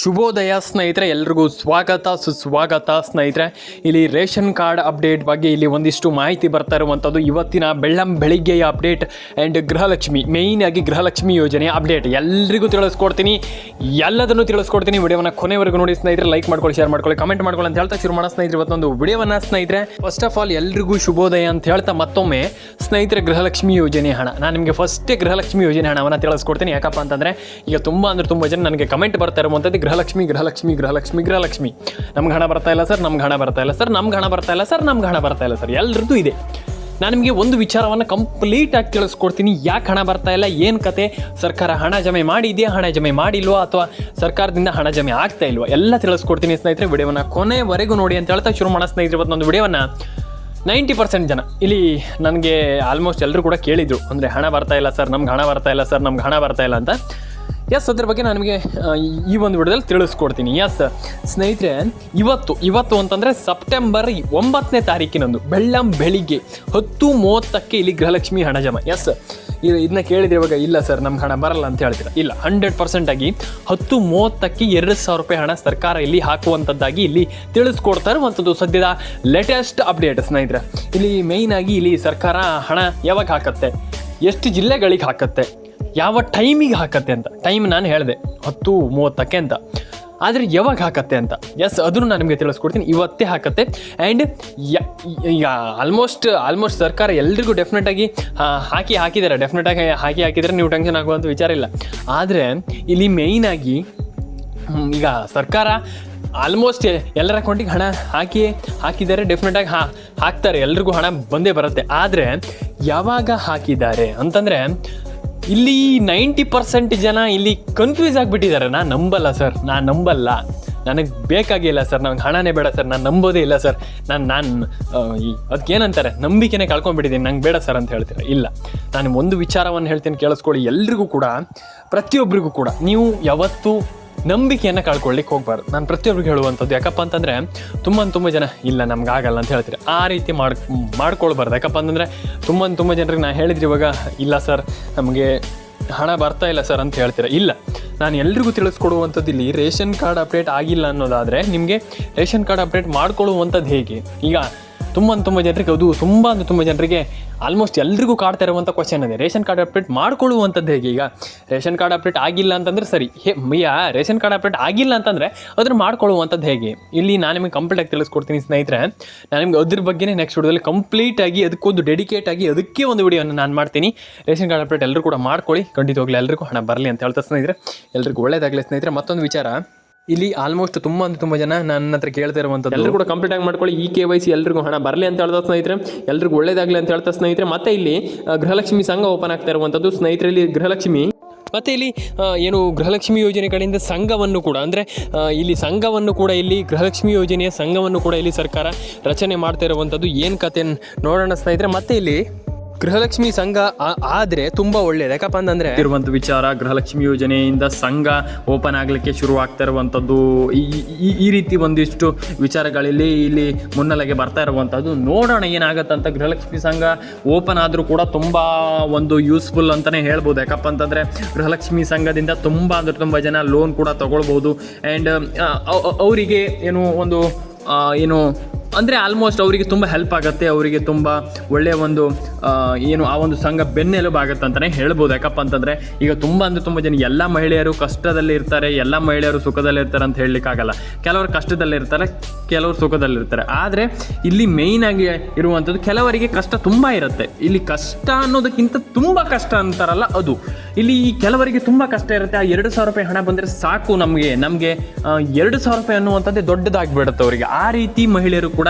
ಶುಭೋದಯ ಸ್ನೇಹಿತರೆ, ಎಲ್ರಿಗೂ ಸ್ವಾಗತ, ಸುಸ್ವಾಗತ ಸ್ನೇಹಿತರೆ. ಇಲ್ಲಿ ರೇಷನ್ ಕಾರ್ಡ್ ಅಪ್ಡೇಟ್ ಬಗ್ಗೆ ಇಲ್ಲಿ ಒಂದಿಷ್ಟು ಮಾಹಿತಿ ಬರ್ತಾ ಇರುವಂಥದ್ದು. ಇವತ್ತಿನ ಬೆಳ್ಳಂ ಬೆಳಿಗ್ಗೆಯ ಅಪ್ಡೇಟ್ ಆ್ಯಂಡ್ ಗೃಹಲಕ್ಷ್ಮಿ ಮೇಯ್ನ್ ಆಗಿ ಗೃಹಲಕ್ಷ್ಮಿ ಯೋಜನೆ ಅಪ್ಡೇಟ್. ಎಲ್ರಿಗೂ ತಿಳಿಸ್ಕೊಡ್ತೀನಿ. ಎಲ್ಲದನ್ನು ತಿಳಿಸ್ಕೊಡ್ತೀನಿ. ವಿಡಿಯೋವನ್ನು ಕೊನೆವರೆಗೂ ನೋಡಿ ಸ್ನೇಹಿತರೆ. ಲೈಕ್ ಮಾಡ್ಕೊಳ್ಳಿ ಶೇರ್ ಮಾಡ್ಕೊಳ್ಳಿ ಕಮೆಂಟ್ ಮಾಡ್ಕೊಳ್ಳಿ ಅಂತ ಹೇಳ್ತಾ ಶುರು ಮಾಡೋ ಸ್ನೇಹಿತರೆ. ಇವತ್ತೊಂದು ವಿಡಿಯೋವನ್ನು ಸ್ನೇಹಿತರೆ. ಫಸ್ಟ್ ಆಫ್ ಆಲ್ ಎಲ್ರಿಗೂ ಶುಭೋದಯ ಅಂತ ಹೇಳ್ತಾ ಮತ್ತೊಮ್ಮೆ ಸ್ನೇಹಿತರೆ, ಗೃಹಲಕ್ಷ್ಮಿ ಯೋಜನೆ ಹಣ. ನಾನು ನಿಮಗೆ ಫಸ್ಟೇ ಗೃಹಲಕ್ಷ್ಮಿ ಯೋಜನೆ ಹಣವನ್ನು ತಿಳಿಸ್ಕೊಡ್ತೀನಿ. ಯಾಕಪ್ಪ ಅಂತಂದರೆ, ಈಗ ತುಂಬ ಅಂದರೆ ತುಂಬ ಜನ ನನಗೆ ಕಮೆಂಟ್ ಬರ್ತಾ ಇರುವಂಥದ್ದು ಗೃಹಲಕ್ಷ್ಮಿ ಗೃಹಲಕ್ಷ್ಮಿ ಗೃಹಲಕ್ಷ್ಮಿ ಗೃಹಲಕ್ಷ್ಮಿ. ನಮ್ಗೆ ಹಣ ಬರ್ತಾ ಇಲ್ಲ ಸರ್ ನಮ್ಗೆ ಹಣ ಬರ್ತಾ ಇಲ್ಲ ಸರ್ ನಮ್ಗೆ ಹಣ ಬರ್ತಾ ಇಲ್ಲ ಸರ್ ನಮ್ಗೆ ಹಣ ಬರ್ತಾ ಇಲ್ಲ ಸರ್. ಎಲ್ಲರದ್ದು ಇದೆ. ನಾನು ನಿಮಗೆ ಒಂದು ವಿಚಾರವನ್ನು ಕಂಪ್ಲೀಟ್ ಆಗಿ ತಿಳಿಸ್ಕೊಡ್ತೀನಿ. ಯಾಕೆ ಹಣ ಬರ್ತಾ ಇಲ್ಲ? ಏನು ಕತೆ? ಸರ್ಕಾರ ಹಣ ಜಮೆ ಮಾಡಿದೆಯಾ? ಹಣ ಜಮೆ ಮಾಡಿಲ್ವಾ? ಅಥವಾ ಸರ್ಕಾರದಿಂದ ಹಣ ಜಮೆ ಆಗ್ತಾ ಇಲ್ವಾ? ಎಲ್ಲ ತಿಳಿಸ್ಕೊಡ್ತೀನಿ ಸ್ನೇಹಿತರೆ. ವಿಡಿಯೋವನ್ನು ಕೊನೆವರೆಗೂ ನೋಡಿ ಅಂತ ಹೇಳ್ತಾ ಶುರು ಮಾಡೋ ಸ್ನೇಹಿತರೆ ಇವತ್ತೊಂದು ವಿಡಿಯೋವನ್ನು. ನೈಂಟಿ ಪರ್ಸೆಂಟ್ ಜನ. ಇಲ್ಲಿ ನನಗೆ ಆಲ್ಮೋಸ್ಟ್ ಎಲ್ಲರೂ ಕೂಡ ಕೇಳಿದರು. ಅಂದರೆ ಹಣ ಬರ್ತಾ ಇಲ್ಲ ಸರ್, ನಮ್ಗೆ ಹಣ ಬರ್ತಾ ಇಲ್ಲ ಸರ್, ನಮ್ಗೆ ಹಣ ಬರ್ತಾ ಇಲ್ಲ ಅಂತ. ಎಸ್ ಅದ್ರ ಬಗ್ಗೆ ನಾನು ನಿಮಗೆ ಈ ಒಂದು ವಿಡಿಯೋದಲ್ಲಿ ತಿಳಿಸ್ಕೊಡ್ತೀನಿ. ಎಸ್ ಸ್ನೇಹಿತರೆ, ಇವತ್ತು ಇವತ್ತು ಅಂತಂದರೆ ಸೆಪ್ಟೆಂಬರ್ ಒಂಬತ್ತನೇ ತಾರೀಕಿನಂದು, ಬೆಳ್ಳಂ ಬೆಳಿಗ್ಗೆ ಹತ್ತು ಮೂವತ್ತಕ್ಕೆ ಇಲ್ಲಿ ಗೃಹಲಕ್ಷ್ಮಿ ಹಣ ಜಮ. ಎಸ್ ಇದು ಇದನ್ನ ಕೇಳಿದ್ರೆ ಇವಾಗ ಇಲ್ಲ ಸರ್ ನಮ್ಗೆ ಹಣ ಬರಲ್ಲ ಅಂತ ಹೇಳ್ತೀರಾ? ಇಲ್ಲ ಹಂಡ್ರೆಡ್ ಪರ್ಸೆಂಟ್ ಆಗಿ ಹತ್ತು ಮೂವತ್ತಕ್ಕೆ ಎರಡು ಸಾವಿರ ರೂಪಾಯಿ ಹಣ ಸರ್ಕಾರ ಇಲ್ಲಿ ಹಾಕುವಂಥದ್ದಾಗಿ ಇಲ್ಲಿ ತಿಳಿಸ್ಕೊಡ್ತಾ ಇರುವಂಥದ್ದು ಸದ್ಯದ ಲೇಟೆಸ್ಟ್ ಅಪ್ಡೇಟ್ ಸ್ನೇಹಿತರೆ. ಇಲ್ಲಿ ಮೇಯ್ನ್ ಆಗಿ ಇಲ್ಲಿ ಸರ್ಕಾರ ಹಣ ಯಾವಾಗ ಹಾಕತ್ತೆ? ಎಷ್ಟು ಜಿಲ್ಲೆಗಳಿಗೆ ಹಾಕತ್ತೆ? ಯಾವ ಟೈಮಿಗೆ ಹಾಕತ್ತೆ ಅಂತ? ಟೈಮ್ ನಾನು ಹೇಳಿದೆ, ಹತ್ತು ಮೂವತ್ತಕ್ಕೆ ಅಂತ. ಆದರೆ ಯಾವಾಗ ಹಾಕತ್ತೆ ಅಂತ? ಎಸ್ ಅದನ್ನು ನಾನು ನಿಮಗೆ ತಿಳಿಸ್ಕೊಡ್ತೀನಿ. ಇವತ್ತೇ ಹಾಕತ್ತೆ. ಆ್ಯಂಡ್ ಈಗ ಆಲ್ಮೋಸ್ಟ್ ಆಲ್ಮೋಸ್ಟ್ ಸರ್ಕಾರ ಎಲ್ರಿಗೂ ಡೆಫಿನೆಟಾಗಿ ಹಾಕಿ ಹಾಕಿದ್ದಾರೆ. ಡೆಫಿನೆಟಾಗಿ ಹಾಕಿ ಹಾಕಿದರೆ ನೀವು ಟೆನ್ಷನ್ ಆಗುವಂಥ ವಿಚಾರ ಇಲ್ಲ. ಆದರೆ ಇಲ್ಲಿ ಮೇಯ್ನಾಗಿ ಈಗ ಸರ್ಕಾರ ಆಲ್ಮೋಸ್ಟ್ ಎಲ್ಲರ ಅಕೌಂಟಿಗೆ ಹಣ ಹಾಕಿ, ಹಾಕಿದ್ದಾರೆ. ಡೆಫಿನೆಟಾಗಿ ಹಾ, ಹಾಕ್ತಾರೆ. ಎಲ್ರಿಗೂ ಹಣ ಬಂದೇ ಬರುತ್ತೆ. ಆದರೆ ಯಾವಾಗ ಹಾಕಿದ್ದಾರೆ ಅಂತಂದರೆ ಇಲ್ಲಿ ನೈಂಟಿ ಪರ್ಸೆಂಟ್ ಜನ ಇಲ್ಲಿ ಕನ್ಫ್ಯೂಸ್ ಆಗಿಬಿಟ್ಟಿದ್ದಾರೆ. ನಾನು ನಂಬಲ್ಲ ಸರ್ ನಾನು ನಂಬಲ್ಲ. ನನಗೆ ಬೇಕಾಗಿಲ್ಲ ಸರ್ ನನಗೆ ಹಣನೇ ಬೇಡ ಸರ್ ನಾನು ನಂಬೋದೇ ಇಲ್ಲ ಸರ್ ನಾನು ನಾನು ಅದಕ್ಕೇನಂತಾರೆ ನಂಬಿಕೆನೇ ಕಳ್ಕೊಂಡ್ಬಿಟ್ಟಿದ್ದೀನಿ. ನಂಗೆ ಬೇಡ ಸರ್ ಅಂತ ಹೇಳ್ತೀರಾ? ಇಲ್ಲ. ನಾನು ಒಂದು ವಿಚಾರವನ್ನು ಹೇಳ್ತೀನಿ, ಕೇಳಿಸ್ಕೊಳ್ಳಿ. ಎಲ್ರಿಗೂ ಕೂಡ ಪ್ರತಿಯೊಬ್ಬರಿಗೂ ಕೂಡ, ನೀವು ಯಾವತ್ತೂ ನಂಬಿಕೆಯನ್ನು ಕಳ್ಕೊಳ್ಳಿಕ್ಕೆ ಹೋಗ್ಬಾರ್ದು. ನಾನು ಪ್ರತಿಯೊಬ್ಬರಿಗೆ ಹೇಳುವಂಥದ್ದು, ಯಾಕಪ್ಪ ಅಂತಂದರೆ ತುಂಬ ತುಂಬ ಜನ ಇಲ್ಲ, ನಮ್ಗೆ ಆಗಲ್ಲ ಅಂತ ಹೇಳ್ತೀರಿ. ಆ ರೀತಿ ಮಾಡ್, ಮಾಡ್ಕೊಳ್ಬಾರ್ದು. ಯಾಕಪ್ಪ ಅಂತಂದರೆ ತುಂಬ ತುಂಬ ಜನರಿಗೆ ನಾನು ಹೇಳಿದ್ರೆ ಇವಾಗ, ಇಲ್ಲ ಸರ್, ನಮಗೆ ಹಣ ಬರ್ತಾ ಇಲ್ಲ ಸರ್ ಅಂತ ಹೇಳ್ತೀರ. ಇಲ್ಲ, ನಾನು ಎಲ್ರಿಗೂ ತಿಳಿಸ್ಕೊಡುವಂಥದ್ದು ಇಲ್ಲಿ ರೇಷನ್ ಕಾರ್ಡ್ ಅಪ್ಡೇಟ್ ಆಗಿಲ್ಲ ಅನ್ನೋದಾದರೆ ನಿಮಗೆ ರೇಷನ್ ಕಾರ್ಡ್ ಅಪ್ಡೇಟ್ ಮಾಡ್ಕೊಳ್ಳುವಂಥದ್ದು ಹೇಗೆ? ಈಗ ತುಂಬ ತುಂಬ ಜನರಿಗೆ, ಅದು ತುಂಬ ಅಂದರೆ ತುಂಬ ಜನರಿಗೆ ಆಲ್ಮೋಸ್ಟ್ ಎಲ್ರಿಗೂ ಕಾಡ್ತಾ ಇರುವಂಥ ಕ್ವಶನ್ ಅದೇ. ರೇಷನ್ ಕಾರ್ಡ್ ಅಪ್ಡೇಟ್ ಮಾಡ್ಕೊಳ್ಳುವಂಥದ್ದು ಹೇಗೆ ಈಗ? ರೇಷನ್ ಕಾರ್ಡ್ ಅಪ್ಡೇಟ್ ಆಗಿಲ್ಲ ಅಂತಂದರೆ ಸರಿ. ಹೇ ಮಯ್ಯ ರೇಷನ್ ಕಾರ್ಡ್ ಅಪ್ಡೇಟ್ ಆಗಿಲ್ಲ ಅಂತಂದರೆ ಅದನ್ನು ಮಾಡ್ಕೊಳ್ಳುವಂಥದ್ದು ಹೇಗೆ? ಇಲ್ಲಿ ನಾನು ನಿಮಗೆ ಕಂಪ್ಲೀಟಾಗಿ ತಿಳಿಸ್ಕೊಡ್ತೀನಿ ಸ್ನೇಹಿತರೆ. ನಾನು ನಿಮ್ಗೆ ಅದ್ರ ಬಗ್ಗೆನೇ ನೆಕ್ಸ್ಟ್ ವಿಡಿಯೋದಲ್ಲಿ ಕಂಪ್ಲೀಟಾಗಿ ಅದಕ್ಕೊಂದು ಡೆಡಿಕೇಟ್ ಆಗಿ ಅದಕ್ಕೆ ಒಂದು ವಿಡಿಯೋನ ನಾನು ಮಾಡ್ತೀನಿ. ರೇಷನ್ ಕಾರ್ಡ್ ಅಪ್ಡೇಟ್ ಎಲ್ಲರೂ ಕೂಡ ಮಾಡ್ಕೊಳ್ಳಿ. ಖಂಡಿತವಾಗ್ಲಿ ಎಲ್ಲರಿಗೂ ಹಣ ಬರಲಿ ಅಂತ ಹೇಳ್ತಾ ಸ್ನೇಹಿತರೆ. ಎಲ್ರಿಗೂ ಒಳ್ಳೇದಾಗಲಿ ಸ್ನೇಹಿತರೆ. ಮತ್ತೊಂದು ವಿಚಾರ. ಇಲ್ಲಿ ಆಲ್ಮೋಸ್ಟ್ ತುಂಬ ಅಂದ್ರೆ ತುಂಬ ಜನ ನನ್ನ ಹತ್ರ ಕೇಳ್ತಾ ಇರುವಂಥದ್ದು ಎಲ್ಲರೂ ಕೂಡ ಕಂಪ್ಲೀಟ್ ಆಗಿ ಮಾಡ್ಕೊಳ್ಳಿ. ಈ ಕೆ ವೈ ಸಿ ಎಲ್ರಿಗೂ ಹಣ ಬರಲಿ ಅಂತ ಹೇಳ್ತಾ ಸ್ನೇಹಿತರೆ, ಎಲ್ರಿಗೂ ಒಳ್ಳೇದಾಗಲಿ ಅಂತ ಹೇಳ್ತಾ ಸ್ನೇಹಿತರೆ, ಮತ್ತೆ ಇಲ್ಲಿ ಗೃಹಲಕ್ಷ್ಮಿ ಸಂಘ ಓಪನ್ ಆಗ್ತಾ ಇರುವಂಥದ್ದು ಸ್ನೇಹಿತರಲ್ಲಿ ಗೃಹಲಕ್ಷ್ಮಿ, ಮತ್ತೆ ಇಲ್ಲಿ ಏನು ಗೃಹಲಕ್ಷ್ಮಿ ಯೋಜನೆ ಕಡೆಯಿಂದ ಸಂಘವನ್ನು ಕೂಡ, ಅಂದರೆ ಇಲ್ಲಿ ಸಂಘವನ್ನು ಕೂಡ ಇಲ್ಲಿ, ಗೃಹಲಕ್ಷ್ಮಿ ಯೋಜನೆಯ ಸಂಘವನ್ನು ಕೂಡ ಇಲ್ಲಿ ಸರ್ಕಾರ ರಚನೆ ಮಾಡ್ತಾ ಇರುವಂಥದ್ದು ಏನು ಕತೆ ನೋಡೋಣ ಸ್ನೇಹಿತರೆ, ಮತ್ತೆ ಇಲ್ಲಿ ಗೃಹಲಕ್ಷ್ಮಿ ಸಂಘ ಆದರೆ ತುಂಬ ಒಳ್ಳೇದು. ಯಾಕಪ್ಪ ಅಂತಂದರೆ ಇರುವಂಥ ವಿಚಾರ ಗೃಹಲಕ್ಷ್ಮಿ ಯೋಜನೆಯಿಂದ ಸಂಘ ಓಪನ್ ಆಗಲಿಕ್ಕೆ ಶುರು ಇರುವಂಥದ್ದು ಈ ಈ- ರೀತಿ ಒಂದಿಷ್ಟು ವಿಚಾರಗಳಲ್ಲಿ ಇಲ್ಲಿ ಮುನ್ನೆಲೆಗೆ ಬರ್ತಾ ಇರುವಂಥದ್ದು ನೋಡೋಣ ಏನಾಗುತ್ತೆ ಅಂತ ಗೃಹಲಕ್ಷ್ಮಿ ಸಂಘ ಓಪನ್ ಆದರೂ ಕೂಡ ತುಂಬ ಒಂದು ಯೂಸ್ಫುಲ್ ಅಂತಲೇ ಹೇಳ್ಬೋದು. ಯಾಕಪ್ಪ ಅಂತಂದರೆ ಗೃಹಲಕ್ಷ್ಮಿ ಸಂಘದಿಂದ ತುಂಬ ಅಂದ್ರೆ ತುಂಬ ಜನ ಲೋನ್ ಕೂಡ ತಗೊಳ್ಬೋದು. ಆ್ಯಂಡ್ ಅವರಿಗೆ ಏನು ಒಂದು ಏನು ಅಂದರೆ ಆಲ್ಮೋಸ್ಟ್ ಅವರಿಗೆ ತುಂಬ ಹೆಲ್ಪ್ ಆಗುತ್ತೆ, ಅವರಿಗೆ ತುಂಬ ಒಳ್ಳೆಯ ಒಂದು ಏನು ಆ ಒಂದು ಸಂಘ ಬೆನ್ನೆಲುಬು ಆಗುತ್ತೆ ಅಂತಲೇ ಹೇಳ್ಬೋದು. ಯಾಕಪ್ಪ ಅಂತಂದರೆ ಈಗ ತುಂಬ ಅಂದರೆ ತುಂಬ ಜನ ಎಲ್ಲ ಮಹಿಳೆಯರು ಕಷ್ಟದಲ್ಲಿ ಇರ್ತಾರೆ, ಎಲ್ಲ ಮಹಿಳೆಯರು ಸುಖದಲ್ಲಿ ಇರ್ತಾರೆ ಅಂತ ಹೇಳಲಿಕ್ಕಾಗಲ್ಲ ಕೆಲವರು ಕಷ್ಟದಲ್ಲಿ ಇರ್ತಾರೆ, ಕೆಲವರು ಸುಖದಲ್ಲಿರ್ತಾರೆ ಆದರೆ ಇಲ್ಲಿ ಮೇಯ್ನ್ ಆಗಿ ಇರುವಂಥದ್ದು ಕೆಲವರಿಗೆ ಕಷ್ಟ ತುಂಬ ಇರುತ್ತೆ. ಇಲ್ಲಿ ಕಷ್ಟ ಅನ್ನೋದಕ್ಕಿಂತ ತುಂಬ ಕಷ್ಟ ಅಂತಾರಲ್ಲ ಅದು. ಇಲ್ಲಿ ಕೆಲವರಿಗೆ ತುಂಬ ಕಷ್ಟ ಇರುತ್ತೆ. ಆ ಎರಡು ಸಾವಿರ ರೂಪಾಯಿ ಹಣ ಬಂದರೆ ಸಾಕು ನಮಗೆ. ನಮಗೆ ಎರಡು ಸಾವಿರ ರೂಪಾಯಿ ಅನ್ನುವಂಥದ್ದೇ ದೊಡ್ಡದಾಗಿಬಿಡುತ್ತೆ ಅವರಿಗೆ. ಆ ರೀತಿ ಮಹಿಳೆಯರು ಕೂಡ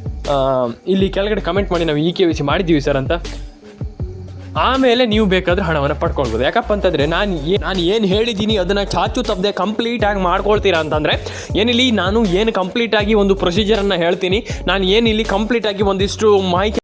ಇಲ್ಲಿ ಕೆಳಗಡೆ ಕಮೆಂಟ್ ಮಾಡಿ ನಾವು ಇ ಕೆ ವಿ ಸಿ ಮಾಡಿದ್ದೀವಿ ಸರ್ ಅಂತ. ಆಮೇಲೆ ನೀವು ಬೇಕಾದ್ರೆ ಹಣವನ್ನು ಪಡ್ಕೊಳ್ಬೋದು. ಯಾಕಪ್ಪ ಅಂತಂದರೆ ನಾನು ಏ ನಾನು ಏನು ಹೇಳಿದ್ದೀನಿ ಅದನ್ನು ಚಾಚು ತಪ್ಪದೆ ಕಂಪ್ಲೀಟಾಗಿ ಮಾಡ್ಕೊಳ್ತೀರಾ ಅಂತಂದರೆ, ಏನಿಲ್ಲಿ ನಾನು ಏನು ಕಂಪ್ಲೀಟಾಗಿ ಒಂದು ಪ್ರೊಸೀಜರನ್ನು ಹೇಳ್ತೀನಿ, ನಾನು ಏನಿಲ್ಲಿ ಕಂಪ್ಲೀಟಾಗಿ ಒಂದಿಷ್ಟು ಮಾಹಿತಿ